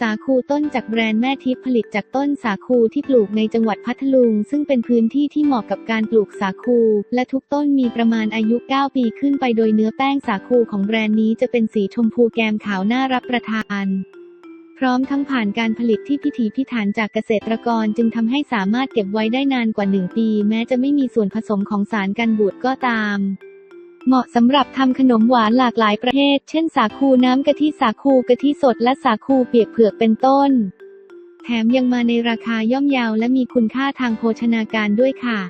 สาคูต้นจากแบรนด์แม่ทิพย์ผลิตจากต้นสาคูที่ปลูกในจังหวัดพัทลุง ซึ่งเป็นพื้นที่ที่เหมาะกับการปลูกสาคู และทุกต้นมีประมาณอายุ 9 ปีขึ้นไปโดยเนื้อแป้งสาคูของแบรนด์นี้จะเป็นสีชมพูแกมขาวน่ารับประทาน พร้อมทั้งผ่านการผลิตที่พิถีพิถันจากเกษตรกรจึงทำให้สามารถเก็บไว้ได้นานกว่า 1 ปี แม้จะไม่มีส่วนผสมของสารกันบูดก็ตาม เหมาะสำหรับทำขนมหวานหลากหลายประเภท เช่น สาคูน้ำกะทิสาคูกะทิสดและสาคูเปียกเผือกเป็นต้น แถมยังมาในราคาย่อมเยาวและมีคุณค่าทางโภชนาการด้วยค่ะ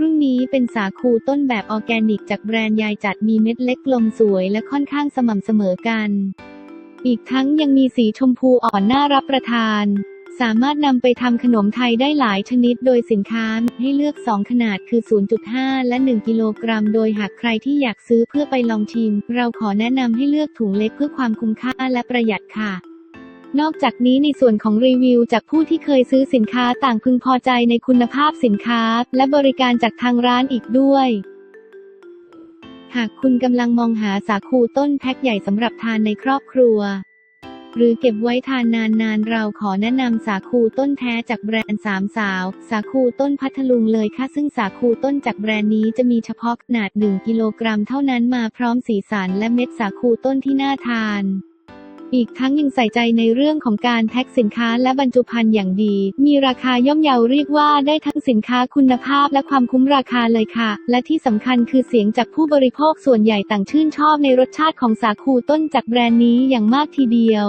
รุ่นนี้เป็นสาคูต้นแบบออร์แกนิกจากแบรนด์ยายจัดมีเม็ดเล็กกลมสวยและค่อนข้างสม่ำเสมอกัน อีกทั้งยังมีสีชมพูอ่อนน่ารับประทาน สามารถนำไปทำขนมไทยได้หลายชนิดโดยสินค้าให้เลือก 2 ขนาดคือ 0.5 และ 1 กิโลกรัม โดยหากใครที่อยากซื้อเพื่อไปลองชิม เราขอแนะนำให้เลือกถุงเล็กเพื่อความคุ้มค่าและประหยัดค่ะ นอกจากนี้ในส่วนของรีวิวจากผู้ที่เคยซื้อสินค้าต่างพึงพอใจในคุณภาพสินค้า และบริการจากทางร้านอีกด้วยหากคุณกำลังมองหาสาคูต้นแพ็คใหญ่สำหรับทานในครอบครัว หรือเก็บไว้ทานนานๆ เราขอแนะนำสาคูต้นแท้จากแบรนด์สามสาว สาคูต้นพัทลุงเลยค่ะ ซึ่งสาคูต้นจากแบรนด์นี้จะมีเฉพาะขนาด 1 กิโลกรัมเท่านั้นมาพร้อมสีสันและเม็ดสาคูต้นที่น่าทาน อีกทั้งยังใส่ใจในเรื่องของการแพ็คสินค้าและบรรจุภัณฑ์อย่างดี มีราคาย่อมเยาเรียกว่าได้ทั้งสินค้าคุณภาพและความคุ้มราคาเลยค่ะ และที่สำคัญคือเสียงจากผู้บริโภคส่วนใหญ่ต่างชื่นชอบในรสชาติของสาคูต้นจากแบรนด์นี้อย่างมากทีเดียว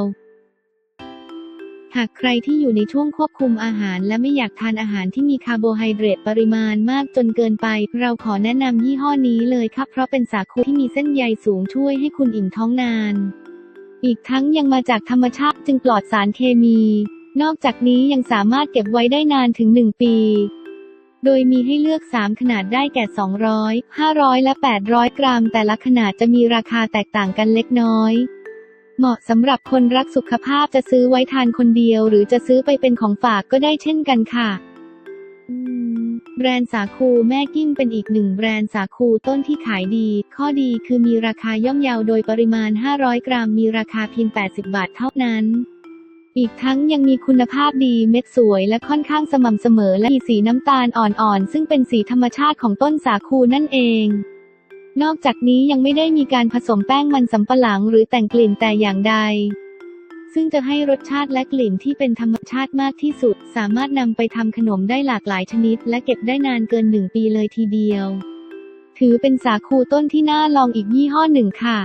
หากใครที่อยู่ในช่วงควบคุมอาหาร และไม่อยากทานอาหารที่มีคาร์โบไฮเดรตปริมาณมากจนเกินไป เราขอแนะนำยี่ห้อนี้เลยครับ เพราะเป็นสาคูที่มีเส้นใยสูงช่วยให้คุณอิ่มท้องนาน อีกทั้งยังมาจากธรรมชาติจึงปลอดสารเคมี นอกจากนี้ยังสามารถเก็บไว้ได้นานถึง 1 ปี โดยมีให้เลือก 3 ขนาดได้แก่ 200 500 และ 800 กรัม แต่ละขนาดจะมีราคาแตกต่างกันเล็กน้อย เหมาะสำหรับคนรักสุขภาพจะซื้อไว้ทานคนเดียว หรือจะซื้อไปเป็นของฝากก็ได้เช่นกันค่ะ แบรนด์สาคูแม่กิ้งเป็นอีกหนึ่งแบรนด์สาคูต้นที่ขายดี ข้อดีคือมีราคาย่อมเยาโดยปริมาณ 500 กรัม มีราคาเพียง 80 บาทเท่านั้น อีกทั้งยังมีคุณภาพดีเม็ดสวยและค่อนข้างสม่ำเสมอและมีสีน้ำตาลอ่อนๆ ซึ่งเป็นสีธรรมชาติของต้นสาคูนั่นเอง นอกจากนี้ยังไม่ได้มีการผสมแป้งมันสำปะหลังหรือแต่งกลิ่นแต่อย่างใด ซึ่งจะให้รสชาติและกลิ่นที่เป็นธรรมชาติมากที่สุด สามารถนำไปทำขนมได้หลากหลายชนิด และเก็บได้นานเกินหนึ่งปีเลยทีเดียว ถือเป็นสาคูต้นที่น่าลองอีกยี่ห้อหนึ่งค่ะ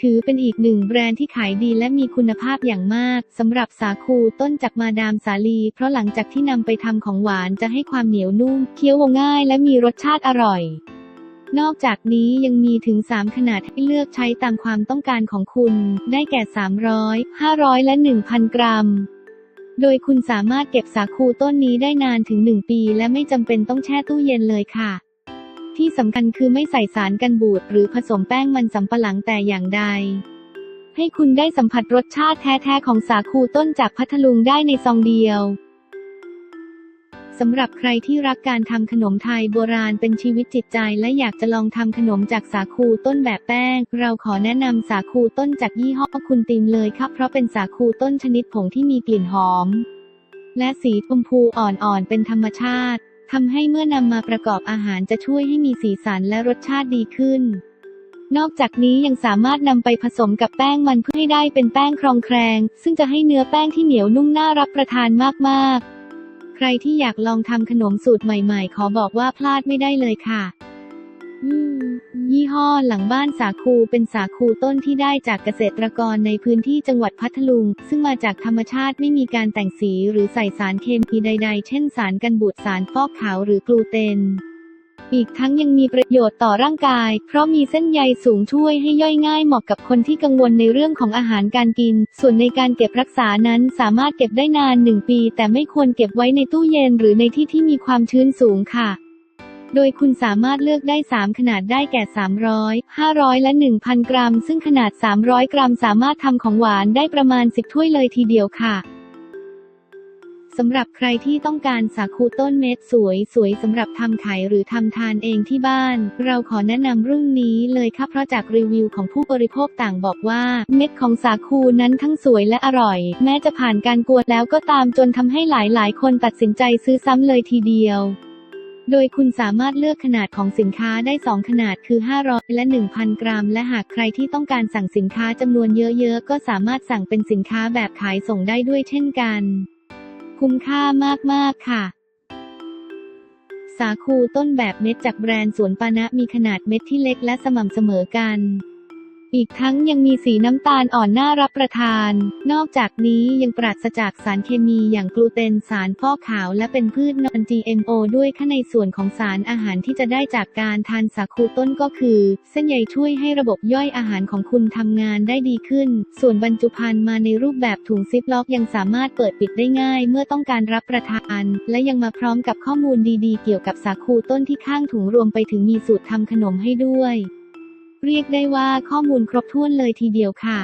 ถือเป็นอีกหนึ่งแบรนด์ที่ขายดีและมีคุณภาพอย่างมากสำหรับสาคูต้นจากมาดามสาลี เพราะหลังจากที่นำไปทำของหวานจะให้ความเหนียวนุ่ม เคี้ยวง่าย และมีรสชาติอร่อย นอกจากนี้ยังมีถึง 3 ขนาดให้เลือกใช้ตามความต้องการของคุณ ได้แก่ 300 500 และ 1,000 กรัม โดยคุณสามารถเก็บสาคูต้นนี้ได้นานถึง 1 ปี และไม่จำเป็นต้องแช่ตู้เย็นเลยค่ะ ที่สำคัญคือไม่ใส่สารกันบูดหรือผสมแป้งมันสำปะหลังแต่อย่างใด ให้คุณได้สัมผัสรสชาติแท้ๆของสาคูต้นจากพัทลุงได้ในซองเดียว สำหรับใครที่รักการทำขนมไทยโบราณเป็นชีวิตจิตใจ และอยากจะลองทำขนมจากสาคูต้นแบบแป้ง เราขอแนะนำสาคูต้นจากยี่ห้อคุณติมเลยครับ เพราะเป็นสาคูต้นชนิดผงที่มีกลิ่นหอม และสีชมพูอ่อนๆเป็นธรรมชาติทำให้เมื่อนำมาประกอบอาหารจะช่วยให้มีสีสันและรสชาติดีขึ้น นอกจากนี้ยังสามารถนำไปผสมกับแป้งมันเพื่อให้ได้เป็นแป้งครองแครง ซึ่งจะให้เนื้อแป้งที่เหนียวนุ่มน่ารับประทานมากๆ ใครที่อยากลองทำขนมสูตรใหม่ๆ ขอบอกว่าพลาดไม่ได้เลยค่ะยี่ห้อหลังบ้านสาคูเป็นสาคูต้นที่ได้จากเกษตรกรในพื้นที่จังหวัดพัทลุง ซึ่งมาจากธรรมชาติไม่มีการแต่งสีหรือใส่สารเคมีใด ๆ เช่นสารกันบูดสารฟอกขาวหรือ กลูเตน อีกทั้งยังมีประโยชน์ต่อร่างกาย เพราะมีเส้นใยสูงช่วยให้ย่อยง่ายเหมาะกับคนที่กังวลในเรื่องของอาหารการกิน ส่วนในการเก็บรักษานั้นสามารถเก็บได้นาน 1 ปี แต่ไม่ควรเก็บไว้ในตู้เย็นหรือในที่ที่มีความชื้นสูงค่ะ โดยคุณสามารถเลือกได้ 3 ขนาดได้แก่ 300 500 และ 1,000 กรัม ซึ่งขนาด 300 กรัม สามารถทำของหวานได้ประมาณ 10 ถ้วยเลยทีเดียวค่ะ สำหรับใครที่ต้องการสาคูต้นเม็ดสวยสวยสำหรับทำขายหรือทำทานเองที่บ้าน เราขอแนะนำรุ่นนี้เลยค่ะเพราะจากรีวิวของผู้บริโภคต่างบอกว่า เม็ดของสาคูนั้นทั้งสวยและอร่อย แม้จะผ่านการกวนแล้วก็ตามจนทำให้หลายๆ คนตัดสินใจซื้อซ้ำเลยทีเดียวโดยคุณสามารถเลือกขนาดของสินค้าได้ 2 ขนาดคือ 500 และ 1,000 กรัม และหากใครที่ต้องการสั่งสินค้าจำนวนเยอะๆ ก็สามารถสั่งเป็นสินค้าแบบขายส่งได้ด้วยเช่นกัน คุ้มค่ามาก ๆ ค่ะ สาคูต้นแบบเม็ดจากแบรนด์สวนปานะมีขนาดเม็ดที่เล็กและสม่ำเสมอกัน อีกทั้งยังมีสีน้ำตาลอ่อนน่ารับประทาน นอกจากนี้ยังปราศจากสารเคมีอย่างกลูเตนสารฟอกขาวและเป็นพืชนอน GMO ด้วยข้าในส่วนของสารอาหารที่จะได้จากการทานสาคูต้นก็คือ เส้นใยช่วยให้ระบบย่อยอาหารของคุณทำงานได้ดีขึ้น ส่วนบรรจุภัณฑ์มาในรูปแบบถุงซิปล็อกยังสามารถเปิดปิดได้ง่าย เมื่อต้องการรับประทาน และยังมาพร้อมกับข้อมูลดีๆ เกี่ยวกับสาคูต้นที่ข้างถุงรวมไปถึงมีสูตรทำขนมให้ด้วย เรียกได้ว่าข้อมูลครบถ้วนเลยทีเดียวค่ะ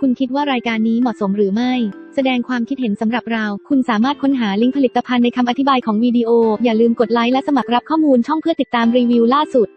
คุณคิดว่ารายการนี้เหมาะสมหรือไม่ แสดงความคิดเห็นสำหรับเรา คุณสามารถค้นหาลิงก์ผลิตภัณฑ์ในคำอธิบายของวิดีโอ อย่าลืมกดไลค์และสมัครรับข้อมูลช่องเพื่อติดตามรีวิวล่าสุด